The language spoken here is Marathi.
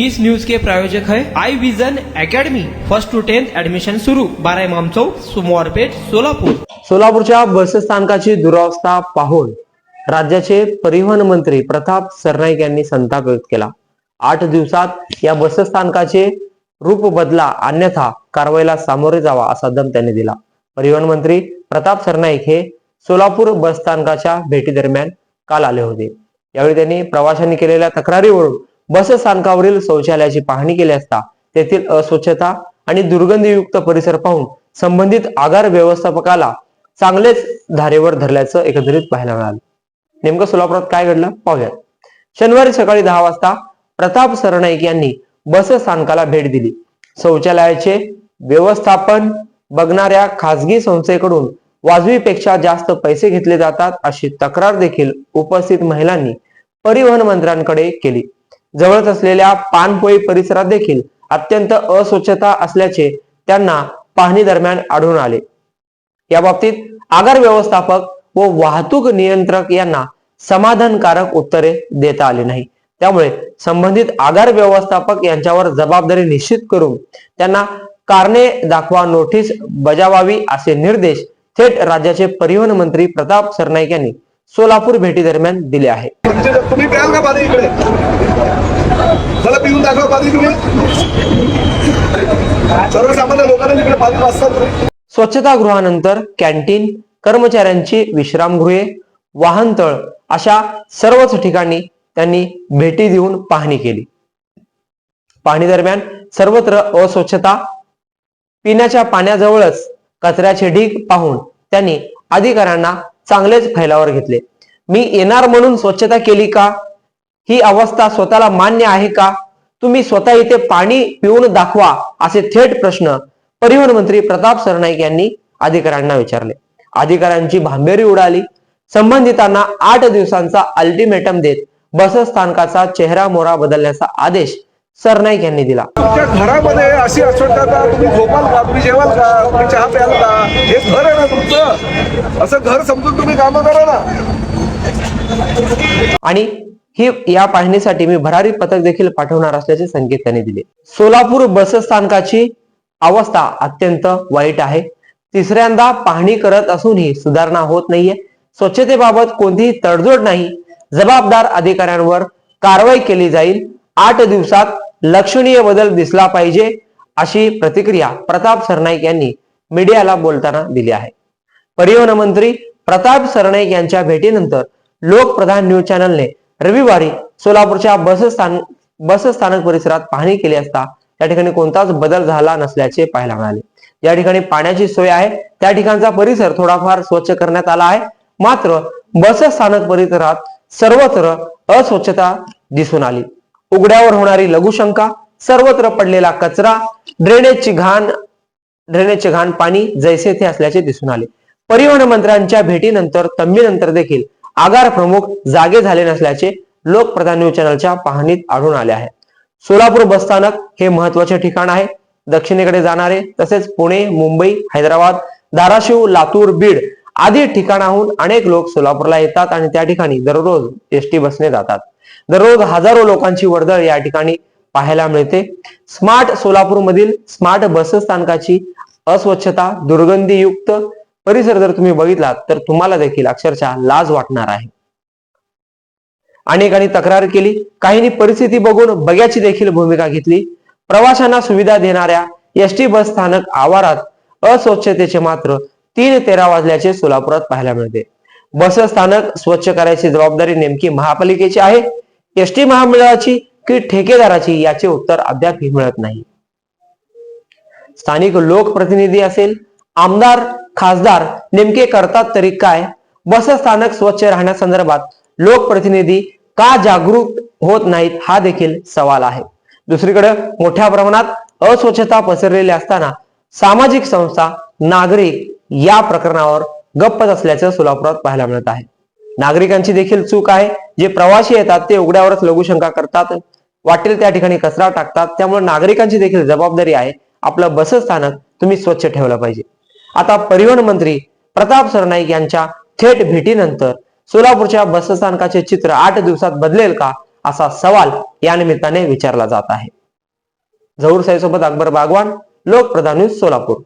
इस न्यूज के प्रायोजक है I vision academy first two tenth admission सुरू बारा इमाम चौक सोमवार पेठ सोलापूर। सोलापूरच्या बसस्थानकाची दुरावस्था पाहून राज्याचे परिवहन मंत्री प्रताप सरनाईक यांनी संताप व्यक्त केला. आठ दिवसात या बसस्थानकाचे रूप बदला अन्यथा कारवाईला सामोरे जावा असा दम त्यांनी दिला. परिवहन मंत्री प्रताप सरनाईक हे सोलापूर बसस्थानकाच्या भेटी दरम्यान काल आले होते. यावेळी त्यांनी प्रवाशांनी केलेल्या तक्रारीवरून बसस्थानकावरील शौचालयाची पाहणी केली असता तेथील अस्वच्छता आणि दुर्गंधीयुक्त परिसर पाहून संबंधित आगार व्यवस्थापकाला चांगलेच धारेवर धरल्याचं एकंदरीत पाहायला मिळालं. नेमकं सोलापुरात काय घडलं? पाहूयात. शनिवारी सकाळी दहा वाजता प्रताप सरनाईक यांनी बस स्थानकाला भेट दिली. शौचालयाचे व्यवस्थापन बघणाऱ्या खासगी संस्थेकडून वाजवीपेक्षा जास्त पैसे घेतले जातात अशी तक्रार देखील उपस्थित महिलांनी परिवहन मंत्र्यांकडे केली. जवळच असलेल्या पानपोई परिसरात देखील अत्यंत अस्वच्छता असल्याचे त्यांना पाहणी दरम्यान आढळून आले. या बाबतीत आगार व्यवस्थापक व वाहतूक नियंत्रक यांना समाधानकारक उत्तरे देता आली नाही. त्यामुळे संबंधित आगार व्यवस्थापक यांच्यावर जबाबदारी निश्चित करून त्यांना कारणे दाखवा नोटीस बजावावी असे निर्देश थेट राज्याचे परिवहन मंत्री प्रताप सरनाईक यांनी सोलापूर भेटी दरम्यान दिले आहे. तुमचे तुम्ही प्याल का पाणी इकडे? मला पिऊन दाखवा पाणी तुम्ही. सर्वसामान्य लोकांना तिकडे पाणी वाचतात तुम्ही. स्वच्छतागृहानंतर कॅन्टीन कर्मचाऱ्यांची विश्रामगृहे वाहनतळ अशा सर्वच ठिकाणी त्यांनी भेटी देऊन पाहणी केली. पाहणी दरम्यान सर्वत्र अस्वच्छता पिण्याच्या पाण्याजवळच कचऱ्याचे ढीग पाहून त्यांनी अधिकाऱ्यांना चांगलेच फैलावर घेतले. मी येणार म्हणून स्वच्छता केली का? ही अवस्था स्वतःला मान्य आहे का? तुम्ही स्वतः इथे पाणी पिऊन दाखवा असे थेट प्रश्न परिवहन मंत्री प्रताप सरनाईक यांनी अधिकाऱ्यांना विचारले. अधिकाऱ्यांची भांबेरी उडाली. संबंधितांना आठ दिवसांचा अल्टिमेटम देत बसस्थानकाचा चेहरा मोहरा बदलण्याचा आदेश सरनाईक यांनी दिला. तुमच्या घरामध्ये अशी अस्वच्छता तुम्ही झोपाल का तुम्ही जेवाल का? तुम्ही चहा प्याल का? हे असं घर समजून तुम्ही काम करा ना. आणि ही या पाहणीसाठी मी भरारी पथक देखील पाठवणार असल्याचे संकेत त्यांनी दिले. सोलापूर बसस्थानकाची अवस्था अत्यंत वाईट आहे. तिसऱ्यांदा पाहणी करत असूनही सुधारणा होत नाहीये. स्वच्छतेबाबत कोणतीही तडजोड नाही. जबाबदार अधिकाऱ्यांवर कारवाई केली जाईल. आठ दिवसात लक्षणीय बदल दिसला पाहिजे अशी प्रतिक्रिया प्रताप सरनाईक यांनी मीडियाला बोलताना दिली आहे. परिवहन मंत्री प्रताप सरनाईक यांच्या भेटीनंतर लोकप्रधान न्यूज चॅनलने रविवारी सोलापूरच्या बसस्थान बसस्थानक परिसरात पाहणी केली असता त्या ठिकाणी कोणताच बदल झाला नसल्याचे पाहायला मिळाले. ज्या ठिकाणी पाण्याची सोय आहे. त्या ठिकाणचा परिसर थोडाफार स्वच्छ करण्यात आला आहे. मात्र बसस्थानक परिसरात सर्वत्र अस्वच्छता दिसून आली. उघड्यावर होणारी लघुशंका सर्वत्र पडलेला कचरा ड्रेनेजची घाण ड्रेनेजचे घाण पाणी जैसे थे असल्याचे दिसून आले. परिवहन मंत्र्यांच्या भेटीनंतर तंबीनंतर देखील आगार प्रमुख जागे झाले नसल्याचे लोकप्रधान न्यूज चॅनलच्या पाहणीत आढळून आले आहे. सोलापूर बसस्थानक हे महत्त्वाचे ठिकाण आहे. दक्षिणेकडे जाणारे तसेच पुणे मुंबई हैदराबाद धाराशिव लातूर बीड आदी ठिकाणाहून अनेक लोक सोलापूरला येतात आणि त्या ठिकाणी दररोज एस टी बसने जातात. दररोज हजारो लोकांची वर्दळ या ठिकाणी पाहायला मिळते. स्मार्ट सोलापूर मधील स्मार्ट बसस्थानकाची अस्वच्छता दुर्गंधीयुक्त परिसर जर तुम्ही बघितलात तर तुम्हाला देखील अक्षरशः लाज वाटणार आहे. अनेकांनी तक्रार केली. काहींनी परिस्थिती बघून बघ्याची देखील भूमिका घेतली. प्रवाशांना सुविधा देणाऱ्या एस टी बस स्थानक आवारात अस्वच्छतेचे मात्र तीन तेरा वाजल्याचे सोलापुरात पाहायला मिळते. बस स्थानक स्वच्छ करायची जबाबदारी नेमकी महापालिकेची आहे. एस टी महामंडळाची की ठेकेदाराची याचे उत्तर अद्यापही मिळत नाही. स्थानिक लोकप्रतिनिधी असेल आमदार खासदार नेमके करतात तरी काय? बसस्थानक स्वच्छ राहण्यासंदर्भात लोकप्रतिनिधी का जागरूक होत नाहीत हा देखील सवाल आहे. दुसरीकडे मोठ्या प्रमाणात अस्वच्छता पसरलेली असताना सामाजिक संस्था नागरिक या प्रकरणावर गप्पच असल्याचं सोलापुरात पाहायला मिळत आहे. नागरिकांची देखील चूक आहे. जे प्रवासी येतात ते उघड्यावरच लघुशंका करतात वाटेल त्या ठिकाणी कचरा टाकतात. त्यामुळे नागरिकांची देखील जबाबदारी आहे. आपलं बसस्थानक तुम्ही स्वच्छ ठेवलं पाहिजे. आता परिवहन मंत्री प्रताप सरनाईक यांच्या थेट भेटीनंतर सोलापूरच्या बसस्थानकाचे चित्र आठ दिवसात बदलेल का असा सवाल या निमित्ताने विचारला जात आहे. जहूर साईसोबत अकबर बागवान लोकप्रधान न्यूज सोलापूर.